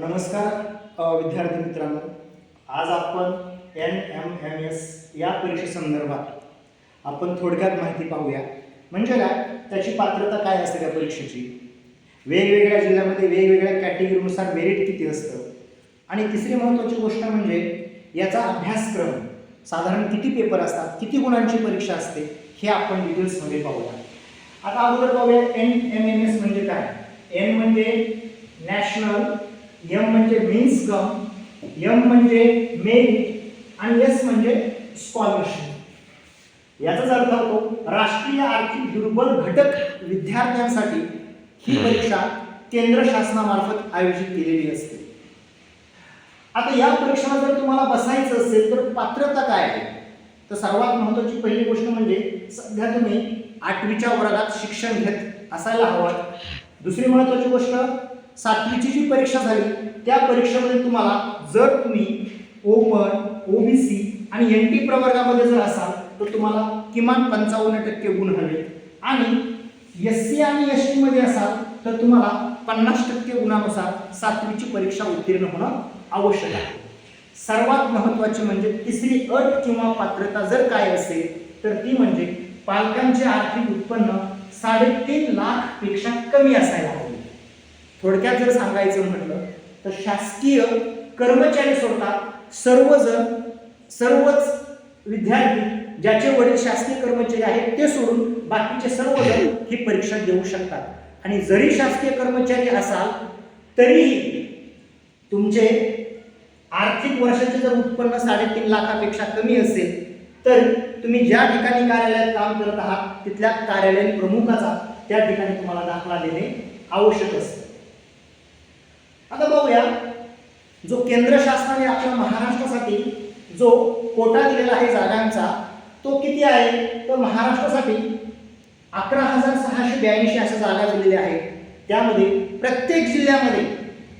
नमस्कार विद्यार्थी मित्रांनो. आज आपण एन एम एम एस या परीक्षेसंदर्भात आपण थोडक्यात माहिती पाहूया. म्हणजे काय? त्याची पात्रता काय असते त्या परीक्षेची? वेगवेगळ्या जिल्ह्यामध्ये वेगवेगळ्या कॅटेगरीनुसार मेरिट किती असतं? आणि तिसरी महत्त्वाची गोष्ट म्हणजे याचा अभ्यासक्रम. साधारण किती पेपर असतात? किती गुणांची परीक्षा असते? हे आपण डिटेल्समध्ये पाहूया. आता अगोदर पाहूया एन एम एम एस म्हणजे काय? एन म्हणजे नॅशनल एम म्हणजे मीन्स कम एम म्हणजे मेरिट आणि एस म्हणजे स्कॉलरशिप याचाच अर्थ होतो राष्ट्रीय आर्थिक दुर्बल घटक विद्यार्थ्यांसाठी ही परीक्षा केंद्र शासनामार्फत आयोजित केलेली असते. आता या परीक्षेला जर तुम्हाला बसायचं असेल तर पात्रता काय आहे? तर सर्वात महत्वाची पहिली गोष्ट म्हणजे सध्या तुम्ही आठवीच्या वर्गात शिक्षण घेत असायला हवं. दुसरी महत्वाची गोष्ट सातवीची जी परीक्षा झाली त्या परीक्षेमध्ये तुम्हाला जर तुम्ही ओपन ओबीसी आणि एन टी प्रवर्गामध्ये जर असाल तर तुम्हाला किमान पंचावन्न टक्के गुण हवे. आणि एस सी आणि एस टीमध्ये असाल तर तुम्हाला पन्नास टक्के गुणानुसार सातवीची परीक्षा उत्तीर्ण होणं आवश्यक आहे. सर्वात महत्त्वाची म्हणजे तिसरी अट किंवा पात्रता जर काय असेल तर ती म्हणजे पालकांचे आर्थिक उत्पन्न साडेतीन लाखपेक्षा कमी असायला हवं. थोडक्यात जर सांगायचं म्हटलं तर शासकीय कर्मचारी सोडतात सर्वजण सर्वच विद्यार्थी ज्याचे वडील शासकीय कर्मचारी आहेत ते सोडून बाकीचे सर्वजण ही परीक्षा देऊ शकतात. आणि जरी शासकीय कर्मचारी असाल तरीही तुमचे आर्थिक वर्षाचे जर उत्पन्न साडेतीन लाखापेक्षा कमी असेल तर तुम्ही ज्या ठिकाणी कार्यालयात काम करत आहात तिथल्या कार्यालयीन प्रमुखाचा त्या ठिकाणी तुम्हाला दाखला देणे आवश्यक असतं. आता बघूया जो केंद्र शासनाने आपल्या महाराष्ट्रासाठी जो कोटा दिलेला आहे जागांचा तो किती आहे? तर महाराष्ट्रासाठी अकरा हजार सहाशे ब्याऐंशी अशा जागा दिलेल्या आहेत. त्यामध्ये प्रत्येक जिल्ह्यामध्ये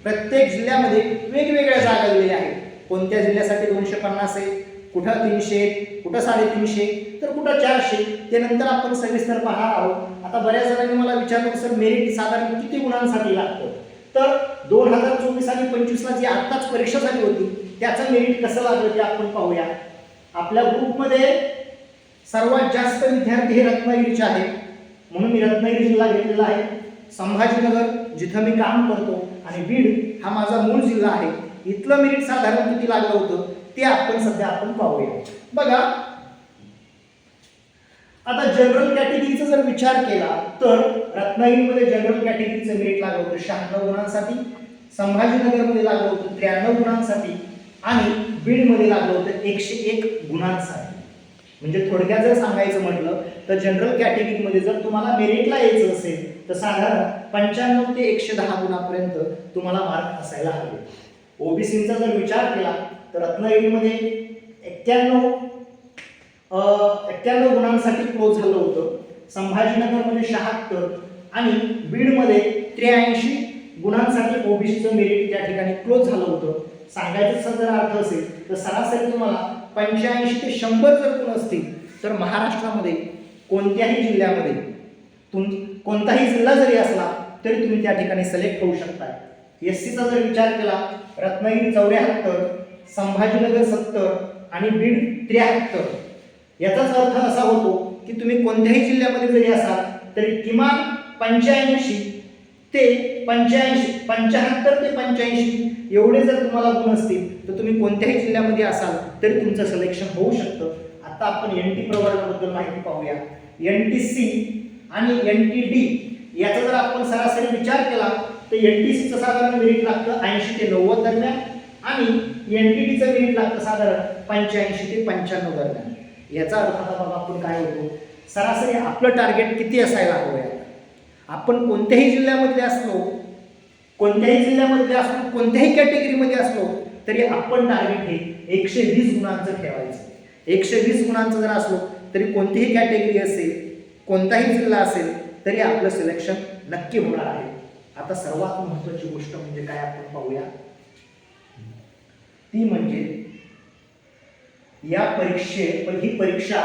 प्रत्येक जिल्ह्यामध्ये वेगवेगळ्या जागा दिलेल्या आहेत. कोणत्या जिल्ह्यासाठी दोनशे पन्नास आहे? कुठं तीनशे कुठं साडेतीनशे तर कुठं चारशे ते नंतर आपण सविस्तर पाहणार आहोत. आता बऱ्याच जणांनी मला विचारलं सर मेरिट साधारण किती गुणांसाठी लागतं? तर दोन हजार चोवीस आणि पंचवीसला जी आत्ताच परीक्षा झाली होती त्याचं मेरिट कसं लागलं ते आपण पाहूया. आपल्या ग्रुपमध्ये सर्वात जास्त विद्यार्थी हे रत्नागिरीचे आहेत. म्हणून मी रत्नागिरी जिल्हा घेतलेला आहे. संभाजीनगर जिथं मी काम करतो आणि बीड हा माझा मूळ जिल्हा आहे. इथलं मेरिट साधारण किती लागलं होतं ते आपण सध्या आपण पाहूया. बघा आता जनरल कॅटेगरीचा जर विचार केला तर रत्नागिरीमध्ये जनरल कॅटेगरीचं मेरिट लागलं होतं शहाण्णव गुणांसाठी संभाजीनगरमध्ये लागलं होतं त्र्याण्णव गुणांसाठी आणि बीडमध्ये लागलं होतं एकशे एक गुणांसाठी. म्हणजे थोडक्यात जर सांगायचं म्हटलं तर जनरल कॅटेगरीमध्ये जर तुम्हाला मेरिटला यायचं असेल तर साधारण पंच्याण्णव ते एकशे दहा गुणापर्यंत तुम्हाला मार्क असायला हवे. ओबीसीचा जर विचार केला तर रत्नागिरीमध्ये एक्क्याण्णव एक्क्याण्णव गुणांसाठी क्लोज झालं होतं. संभाजीनगरमध्ये शहात्तर आणि बीडमध्ये त्र्याऐंशी गुणांसाठी ओबीसीचं मेरिट त्या ठिकाणी क्लोज झालं होतं. सांगायचं जर अर्थ असेल तर सरासरी तुम्हाला पंच्याऐंशी ते शंभर जर गुण असतील तर महाराष्ट्रामध्ये कोणत्याही जिल्ह्यामध्ये तुम कोणताही जिल्हा जरी असला तरी तुम्ही त्या ठिकाणी सिलेक्ट होऊ शकता एस सीचा जर विचार केला रत्नागिरी चौऱ्याहत्तर संभाजीनगर सत्तर आणि बीड त्र्याहत्तर. याचाच अर्थ असा होतो की तुम्ही कोणत्याही जिल्ह्यामध्ये जरी असाल तरी किमान पंच्याऐंशी ते पंच्याऐंशी पंच्याहत्तर ते पंच्याऐंशी एवढे जर तुम्हाला गुण असतील तर तुम्ही कोणत्याही जिल्ह्यामध्ये असाल तरी तुमचं सिलेक्शन होऊ शकतं. आता आपण एन टी प्रवर्गाबद्दल माहिती पाहूया. एन टी सी आणि एन टी डी याचा जर आपण सरासरी विचार केला तर एन टी सीचं साधारण मेरिट लागतं ऐंशी ते नव्वद दरम्यान आणि एन टी डीचं मेरिट लागतं साधारण पंच्याऐंशी ते पंच्याण्णव दरम्यान. याचा अर्थ आता बाबा आपण काय होतो? सरासरी आपलं टार्गेट किती असायला हवं आहे आपण कोणत्याही जिल्ह्यामधले असलो कोणत्याही जिल्ह्यामधले असलो कोणत्याही कॅटेगरीमध्ये असलो तरी आपण टार्गेट हे एकशे वीस गुणांचं ठेवायचं. एकशे वीस गुणांचं जर असलो तरी कोणतीही कॅटेगरी असेल कोणताही जिल्हा असेल तरी आपलं सिलेक्शन नक्की होणार आहे. आता सर्वात महत्त्वाची गोष्ट म्हणजे काय आपण पाहूया? ती म्हणजे या परीक्षे पण ही परीक्षा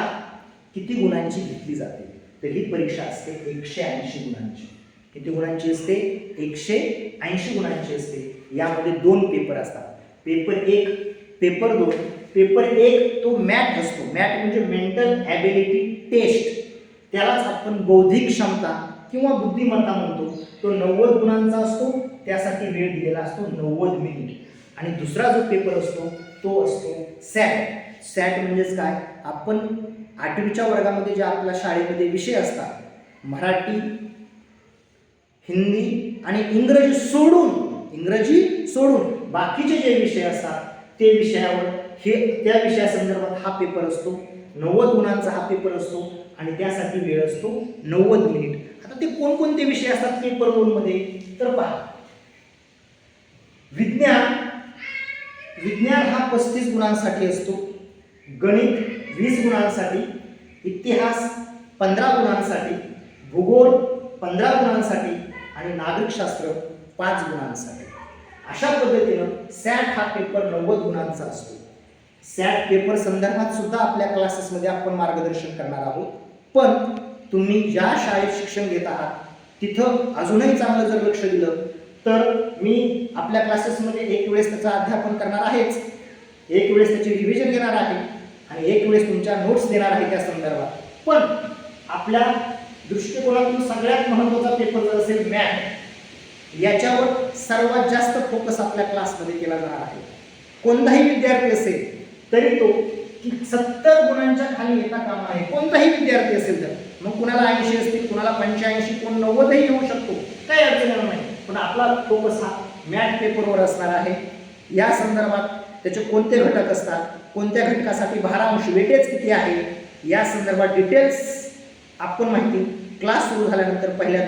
किती गुणांची घेतली जाते? तर ही परीक्षा असते एकशे ऐंशी गुणांची. किती गुणांची असते? एकशे ऐंशी गुणांची असते. यामध्ये दोन पेपर असतात. पेपर एक पेपर दोन. पेपर एक तो मॅट असतो. मॅट म्हणजे मेंटल ॲबिलिटी टेस्ट त्यालाच आपण बौद्धिक क्षमता किंवा बुद्धिमत्ता म्हणतो. तो नव्वद गुणांचा असतो. त्यासाठी वेळ दिलेला असतो नव्वद मिनिट आणि दुसरा जो पेपर असतो तो असतो सॅट सॅट म्हणजेच काय? आपण आठवीच्या वर्गामध्ये जे आपल्या शाळेमध्ये विषय असतात मराठी हिंदी आणि इंग्रजी सोडून इंग्रजी सोडून बाकीचे जे विषय असतात ते विषयावर हे त्या विषयासंदर्भात हा पेपर असतो नव्वद गुणांचा हा पेपर असतो आणि त्यासाठी वेळ असतो नव्वद मिनिट आता ते कोणकोणते विषय असतात पेपर दोनमध्ये तर पहा. विज्ञान विज्ञान हा पस्तीस गुणांसाठी असतो. गणित वीस गुणांसाठी इतिहास पंधरा गुणांसाठी भूगोल पंधरा गुणांसाठी आणि नागरिकशास्त्र पाच गुणांसाठी. अशा पद्धतीनं सॅट हा पेपर नव्वद गुणांचा असतो. सॅट पेपर संदर्भात सुद्धा आपल्या क्लासेसमध्ये आपण मार्गदर्शन करणार आहोत. पण तुम्ही ज्या शाळेत शिक्षण घेत आहात तिथं अजूनही चांगलं जर लक्ष दिलं तर मी आपल्या क्लासेसमध्ये एक वेळेस त्याचं अध्यापन करणार आहेच. एक वेळेस त्याची रिव्हिजन घेणार आहे. आणि एक वेळेस तुमच्या नोट्स देणार आहे त्या संदर्भात. पण आपल्या दृष्टिकोनातून सगळ्यात महत्त्वाचा पेपर जर असेल मॅथ याच्यावर सर्वात जास्त फोकस आपल्या क्लासमध्ये केला जाणार आहे. कोणताही विद्यार्थी असेल तरी तो की सत्तर गुणांच्या खाली येता कामा आहे कोणताही विद्यार्थी असेल तर. मग कुणाला ऐंशी असतील कुणाला पंच्याऐंशी कोण नव्वदही येऊ शकतो. काही अडचण येणार नाही. पण आपला फोकस हा मॅथ पेपरवर असणार आहे. या संदर्भात त्याचे कोणते घटक असतात? कोणत्या घटकासाठी भारांश वेटेज किती आहे? या संदर्भात डिटेल्स आपण माहिती क्लास सुरू झाल्यानंतर पहिल्या